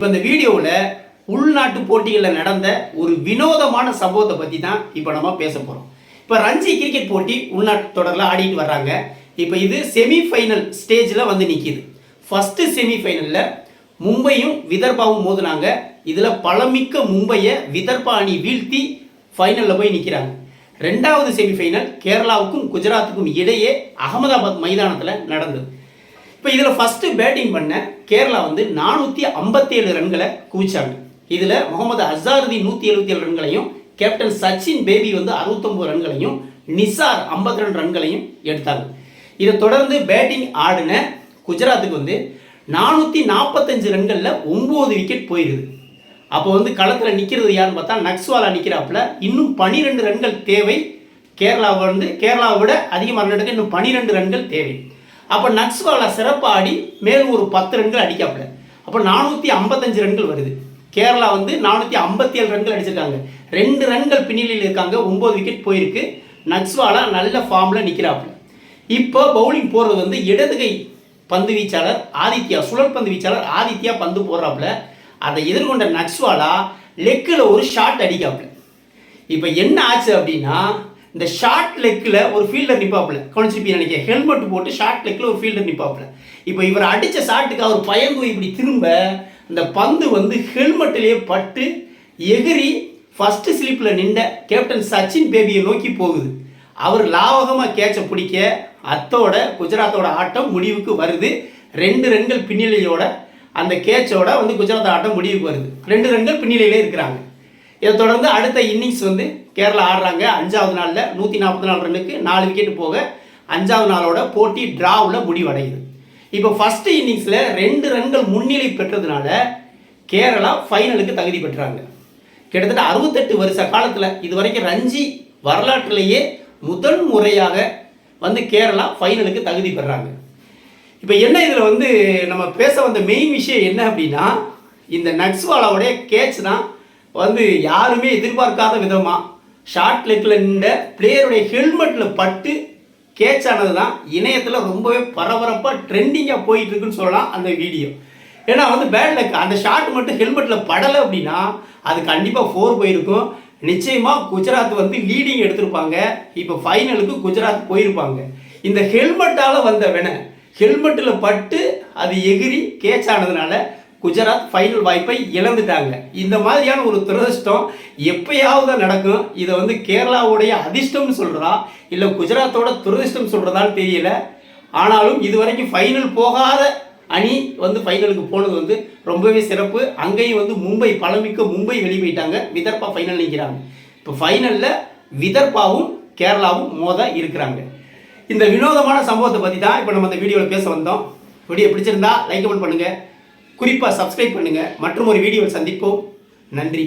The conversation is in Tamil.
இப்போ இந்த வீடியோவில் உள்நாட்டு போட்டிகளில் நடந்த ஒரு வினோதமான சம்பவத்தை பற்றி தான் இப்போ நம்ம பேச போகிறோம் இப்போ ரஞ்சி கிரிக்கெட் போட்டி உள்நாட்டு தொடரில் ஆடிட்டு வர்றாங்க. இப்போ இது செமிஃபைனல் ஸ்டேஜில் வந்து நிற்கிது ஃபஸ்ட்டு செமிஃபைனலில் மும்பையும் விதர்பாவும் மோதுனாங்க. இதில் பலமிக்க மும்பையை விதர்பா அணி வீழ்த்தி ஃபைனலில் போய் நிற்கிறாங்க ரெண்டாவது செமிஃபைனல் கேரளாவுக்கும் குஜராத்துக்கும் இடையே அகமதாபாத் மைதானத்தில் நடந்தது. இப்போ இதில் ஃபஸ்ட்டு பேட்டிங் பண்ண கேரளா வந்து நானூற்றி ஐம்பத்தேழு ரன்களை குவிச்சாங்க. இதில் முகமது அசாருதீன் நூற்றி எழுபத்தி ஏழு ரன்களையும் கேப்டன் சச்சின் பேபி வந்து அறுபத்தொம்பது ரன்களையும் நிசார் 52 ரெண்டு ரன்களையும் எடுத்தாங்க. இதை தொடர்ந்து பேட்டிங் ஆடின குஜராத்துக்கு வந்து நானூற்றி நாற்பத்தஞ்சு ரன்களில் ஒம்பது விக்கெட் போயிடுது அப்போ வந்து களத்தில் நிற்கிறது யாருன்னு பார்த்தா நக்ஸ்வாலா நிற்கிறாப்புல இன்னும் பனிரெண்டு ரன்கள் தேவை. கேரளாவை வந்து கேரளாவை விட அதிகமாக ரன் எடுக்க இன்னும் பனிரெண்டு ரன்கள் தேவை. அப்போ நக்ஸ்வாலா சிறப்பாக ஆடி மேலும் ஒரு பத்து ரன்கள் அடிக்காப்புல. அப்போ நானூற்றி ஐம்பத்தஞ்சு ரன்கள் வருது. கேரளா வந்து நானூற்றி ஐம்பத்தி ஏழு ரன்கள் அடிச்சிருக்காங்க. ரெண்டு ரன்கள் பின்னணியில் இருக்காங்க. ஒம்பது விக்கெட் போயிருக்கு. நக்ஸ்வாலா நல்ல ஃபார்மில் நிற்கிறாப்புல இப்போ பவுலிங் போடுறது வந்து இடதுகை பந்து வீச்சாளர் ஆதித்யா சுழல் பந்து வீச்சாளர் ஆதித்யா பந்து போடுறாப்புல. அதை எதிர்கொண்ட நக்ஸ்வாலா லெக்கில் ஒரு ஷாட் அடிக்காப்புல. இப்போ என்ன ஆச்சு அப்படின்னா இந்த ஷார்ட் லெக்கில் ஒரு ஃபீல்டர் நிற்பாப்பில் கவனிச்சிருப்பீங்க நினைக்கிறேன். ஹெல்மெட் போட்டு ஷார்ட் லெக்கில் ஒரு ஃபீல்டர் நிற்பாப்பில் இப்போ இவர் அடித்த ஷாட்டுக்கு அவர் பயந்து இப்படி திரும்ப இந்த பந்து வந்து ஹெல்மெட்டிலேயே பட்டு எகிரி ஃபஸ்ட்டு ஸ்லிப்பில் நின்ற கேப்டன் சச்சின் பேபியை நோக்கி போகுது. அவர் லாவகமாக கேட்சை பிடிக்க அத்தோட குஜராத்தோட ஆட்டம் முடிவுக்கு வருது. ரெண்டு ரன்கள் பின்னிலையோட அந்த கேட்சோட வந்து குஜராத் ஆட்டம் முடிவுக்கு வருது. ரெண்டு ரன்கள் பின்னிலையிலே இருக்கிறாங்க. இதை தொடர்ந்து அடுத்த இன்னிங்ஸ் வந்து கேரளா ஆடுறாங்க. அஞ்சாவது நாளில் நூற்றி நாற்பத்தி நாலு ரன்னுக்கு நாலு விக்கெட் போக அஞ்சாவது நாளோட போட்டி டிராவில் முடிவடையுது. இப்போ ஃபஸ்ட்டு இன்னிங்ஸில் ரெண்டு ரன்கள் முன்னிலை பெற்றதுனால கேரளா ஃபைனலுக்கு தகுதி பெற்றாங்க. கிட்டத்தட்ட அறுபத்தெட்டு வருஷ காலத்தில் இது வரைக்கும் ரஞ்சி வரலாற்றிலேயே முதல் முறையாக வந்து கேரளா ஃபைனலுக்கு தகுதி பெறாங்க. இப்போ என்ன இதில் வந்து நம்ம பேச வந்த மெயின் விஷயம் என்ன அப்படின்னா இந்த நக்ஸ்வாலாவுடைய கேட்ச் தான் வந்து யாருமே எதிர்பார்க்காத விதமாக ஷார்ட் லெக்கில் நின்ற பிளேயருடைய ஹெல்மெட்டில் பட்டு கேட்ச் ஆனது தான் இணையத்தில் ரொம்பவே பரபரப்பாக ட்ரெண்டிங்காக போயிட்டு இருக்குன்னு சொல்லலாம் அந்த வீடியோ ஏன்னா வந்து பேட் லக் அந்த ஷாட் மட்டும் ஹெல்மெட்டில் படலை அப்படின்னா அது கண்டிப்பாக ஃபோர் போயிருக்கும். நிச்சயமாக குஜராத் வந்து லீடிங் எடுத்திருப்பாங்க. இப்போ ஃபைனலுக்கு குஜராத் போயிருப்பாங்க. இந்த ஹெல்மெட்டால் வந்த வின ஹெல்மெட்டில் பட்டு அது எகிரி கேட்ச் ஆனதுனால குஜராத் ஃபைனல் வாய்ப்பை இழந்துட்டாங்க. இந்த மாதிரியான ஒரு துரதிர்ஷ்டம் எப்பயாவது நடக்கும். இதை வந்து கேரளாவுடைய அதிர்ஷ்டம்னு சொல்கிறதா இல்லை குஜராத்தோட துரதிர்ஷ்டம் சொல்கிறதான்னு தெரியல. ஆனாலும் இது வரைக்கும் ஃபைனல் போகாத அணி வந்து ஃபைனலுக்கு போனது வந்து ரொம்பவே சிறப்பு. அங்கேயும் வந்து மும்பை பழமிக்க மும்பை வெளியே போயிட்டாங்க விதர்பா ஃபைனல் நிற்கிறாங்க இப்போ ஃபைனலில் விதர்பாவும் கேரளாவும் மோத இருக்கிறாங்க. இந்த வினோதமான சம்பவத்தை பற்றி தான் இப்போ நம்ம இந்த வீடியோவில் பேச வந்தோம். வீடியோ பிடிச்சிருந்தா லைக் கமெண்ட் பண்ணுங்கள் குறிப்பாக சப்ஸ்கிரைப் பண்ணுங்கள் மற்றும் ஒரு வீடியோவில் சந்திப்போம். நன்றி.